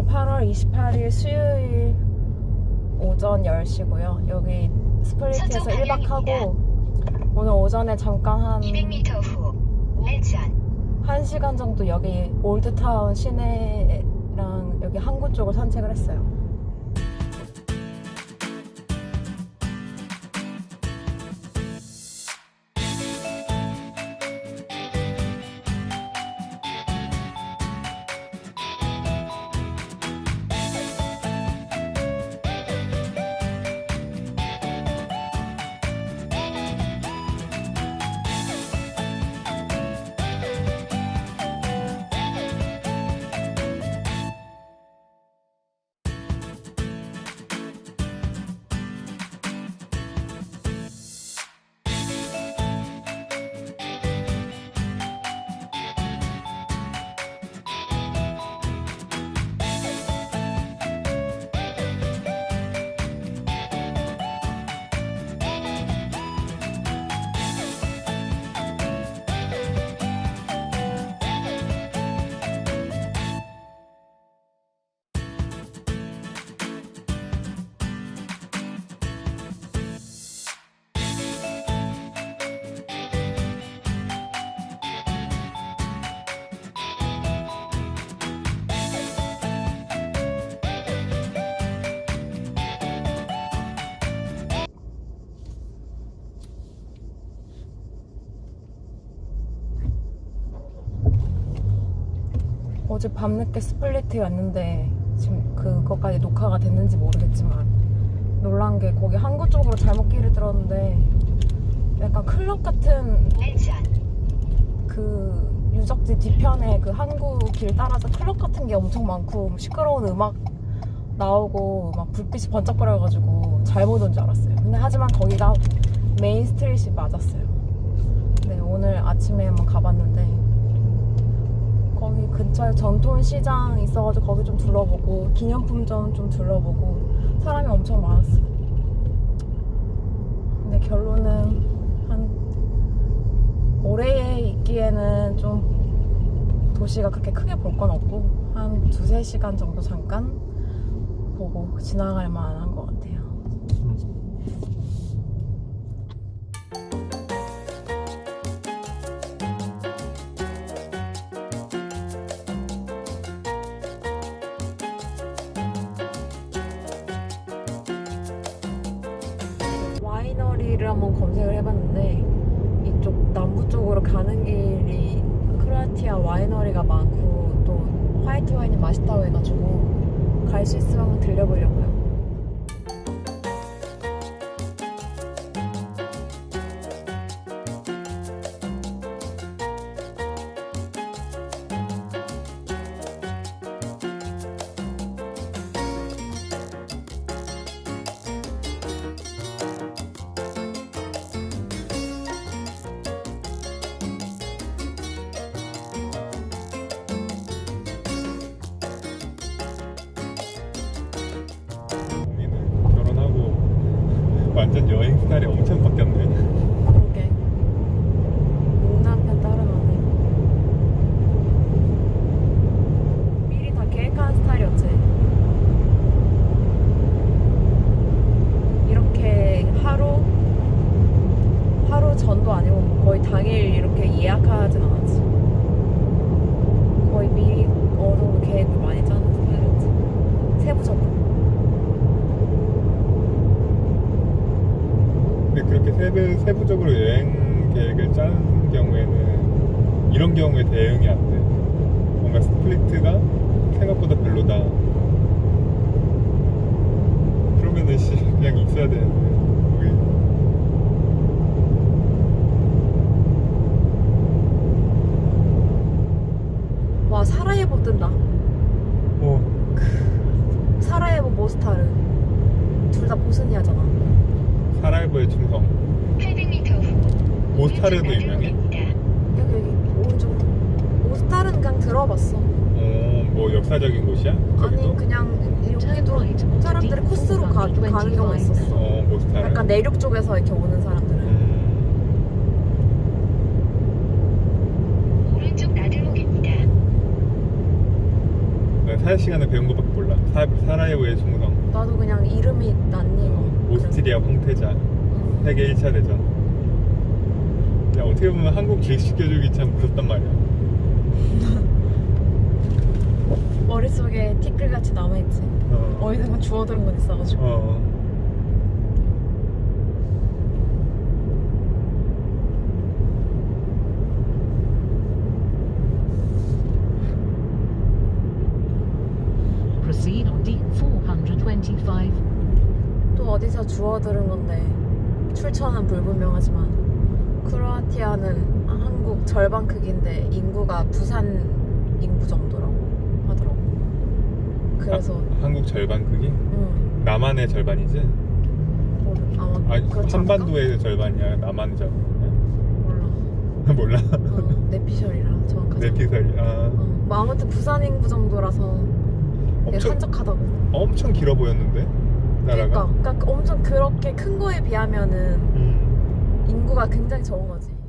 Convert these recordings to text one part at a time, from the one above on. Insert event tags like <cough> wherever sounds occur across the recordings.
오늘 8월 28일 수요일 오전 10시고요. 여기 스플리트에서 서쪽 1박하고 오늘 오전에 잠깐 한 200m 후 우회전 1시간 정도 여기 올드타운 시내랑 여기 항구 쪽을 산책을 했어요. 어제 밤늦게 스플리트에 왔는데 지금 그것까지 녹화가 됐는지 모르겠지만 놀란 게 거기 항구 쪽으로 잘못 길을 들었는데 약간 클럽 같은 그 유적지 뒤편에 그 항구 길 따라서 클럽 같은 게 엄청 많고 시끄러운 음악 나오고 막 불빛이 번쩍거려가지고 잘못 온 줄 알았어요. 근데 하지만 거기가 메인 스트릿이 맞았어요. 네, 오늘 아침에 한번 가봤는데 거기 근처에 전통시장 있어가지고 거기 좀 둘러보고 기념품점 좀 둘러보고 사람이 엄청 많았어. 근데 결론은 한 올해 있기에는 좀 도시가 그렇게 크게 볼 건 없고 한 두세 시간 정도 잠깐 보고 지나갈 만한 것 같아요. 와이너리를 한번 검색을 해봤는데 이쪽 남부 쪽으로 가는 길이 크로아티아 와이너리가 많고 또 화이트 와인이 맛있다고 해가지고 갈 수 있으면 한번 들려보려고 완전 여행 스타일이 엄청 바뀌었네. 그러게 용남편 따라가네. 미리 다 계획한 스타일이었지. 이렇게 하루 하루 전도 아니고 거의 당일 이렇게 예약하진 않았지. 거의 미리 어느 정도 계획을 많이 짜는 스타일이었지. 세부적으로. 근데 그렇게 세부, 세부적으로 여행 계획을 짜는 경우에는 이런 경우에 대응이 안 돼. 뭔가 스플리트가 생각보다 별로다. 그러면은 씨 그냥 있어야 되는데. 우리 와 사라예보 뜬다. 어, 사라예보 모스타르 둘 다 보스니아잖아 사라이버의 충성. 800m 후 모스타르도 오른쪽 유명해? 나들목입니다. 여기 여기 오른쪽 모스타르는 그냥 들어봤어 어, 뭐 역사적인 곳이야? 아니 저기도? 그냥 여기도 사람들이 코스로 가, 가는 경우가 있었어 어, 모스타르. 약간 내륙 쪽에서 이렇게 오는 사람들은 음, 오른쪽 나들목입니다. 난4 시간을 배운 것밖에 몰라. 사, 사라예보의 중성, 나도 그냥 이름이 난닝어. 오스트리아 황태자, 응. 세계 1차 대전. 야, 어떻게 보면 한국 기획시켜주기 참 무섭단 말이야. <laughs> 머릿속에 티끌같이 남아있지. 어. 어디선가 주워들은 건 있어가지고. 어. Proceed on D425. 또 어디서 주워들은 건데 출처는 불분명하지만 크로아티아는 한국 절반 크기인데 인구가 부산 인구 정도라고 하더라고. 그래서 아, 한국 절반 크기? 응, 남한의 절반이지? 모르. 아니, 그렇지 한반도의 절반이야. 남한의. 않을까? 몰라. <laughs> 몰라. 어, 내피셜이라 정확하지. 내 피설이. 아, 어, 뭐 아무튼 부산 인구 정도라서 엄청, 한적하다고. 엄청 길어 보였는데? 나라가? 그러니까, 그러니까 엄청 그렇게 큰 거에 비하면은 음. 인구가 굉장히 적은 거지.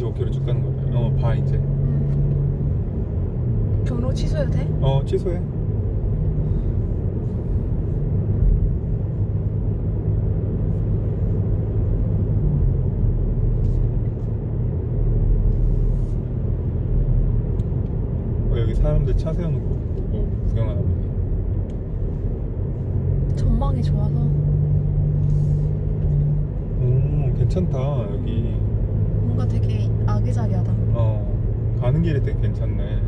125km 쭉 가는 거야. 어, 봐 이제. 음. 경로 취소해도 돼? 어, 취소해. 어, 여기 사람들 차 세워놓고 응. 구경하나 보네 전망이 좋아서 오 괜찮다 여기 뭔가 되게 아기자기하다. 어, 가는 길이 되게 괜찮네.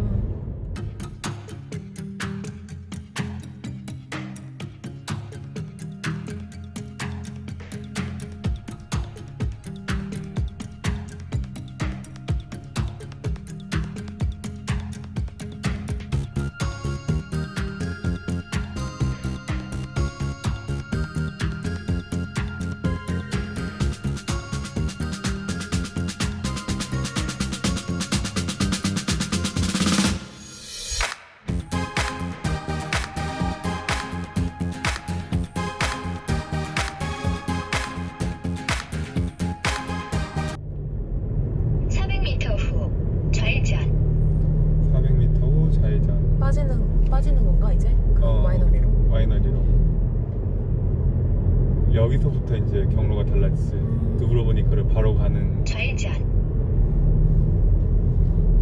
여기서부터 이제 경로가. 음. 두브로보니크를 바로 가는. 좌회전.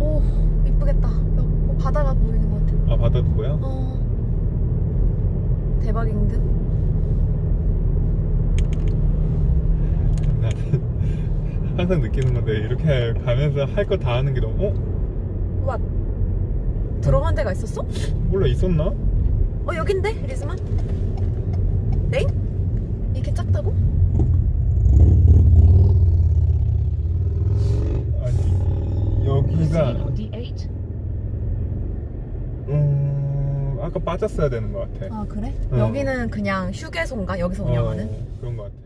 오 이쁘겠다. 어, 바다가 보이는 것 같아. 아, 바다도 보여? 어 대박인 듯. 나는 <laughs> 항상 느끼는 건데 이렇게 가면서 할 거 다 하는 게 너무 어? 와 들어간 데가 있었어? 몰라 있었나? 어 여긴데 리즈만? 엥? 이게 작다고? 아니 여기가 Proceed on D8. 음 아까 빠졌어야 되는 것 같아. 아 그래? 어. 여기는 그냥 휴게소인가? 여기서 운영하는? 어, 그런 것 같아.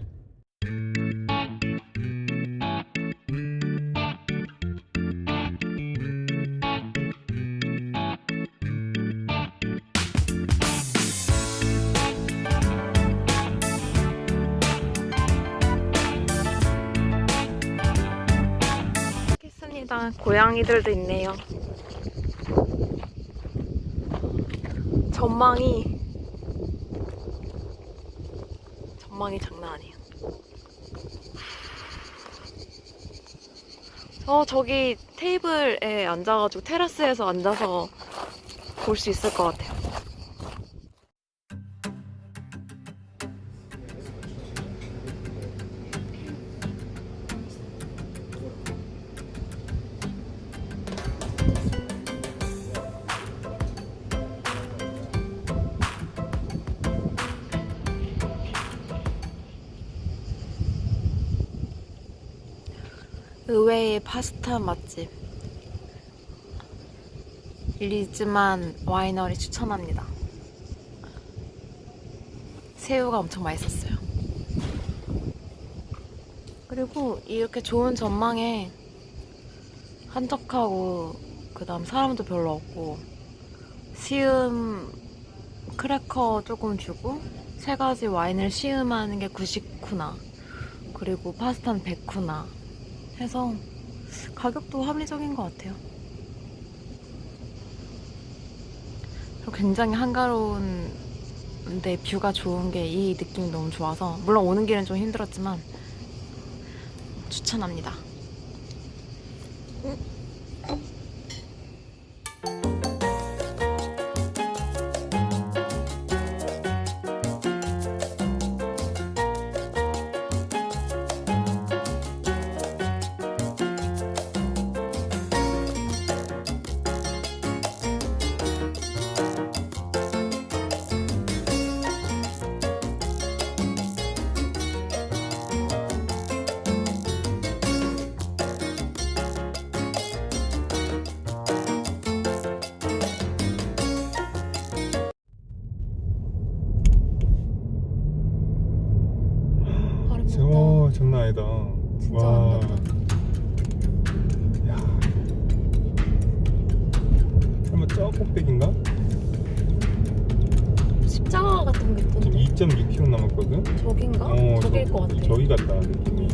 고양이들도 있네요. 전망이 전망이 장난 아니에요. 어, 저기 테이블에 앉아가지고 테라스에서 앉아서 볼 수 있을 것 같아요. 의외의 파스타 맛집 리즈만 와이너리 추천합니다. 새우가 엄청 맛있었어요. 그리고 이렇게 좋은 전망에 한적하고 그 다음 사람도 별로 없고 시음 크래커 조금 주고 세 가지 와인을 시음하는 게 99나 그리고 파스타는 100쿠나 해서 가격도 합리적인 것 같아요. 굉장히 한가로운데 뷰가 좋은 게 이 느낌이 너무 좋아서 물론 오는 길은 좀 힘들었지만 추천합니다. 아 름답다. 저 장난 아니다. 진짜 와. 아름답다. 야. 설마 저 꼭대기인가? 십자가 같은 게 지금 있던데 2.6km 남았거든. 저긴가? 어, 저길 저- 것 같아. 저기 같다 느낌이.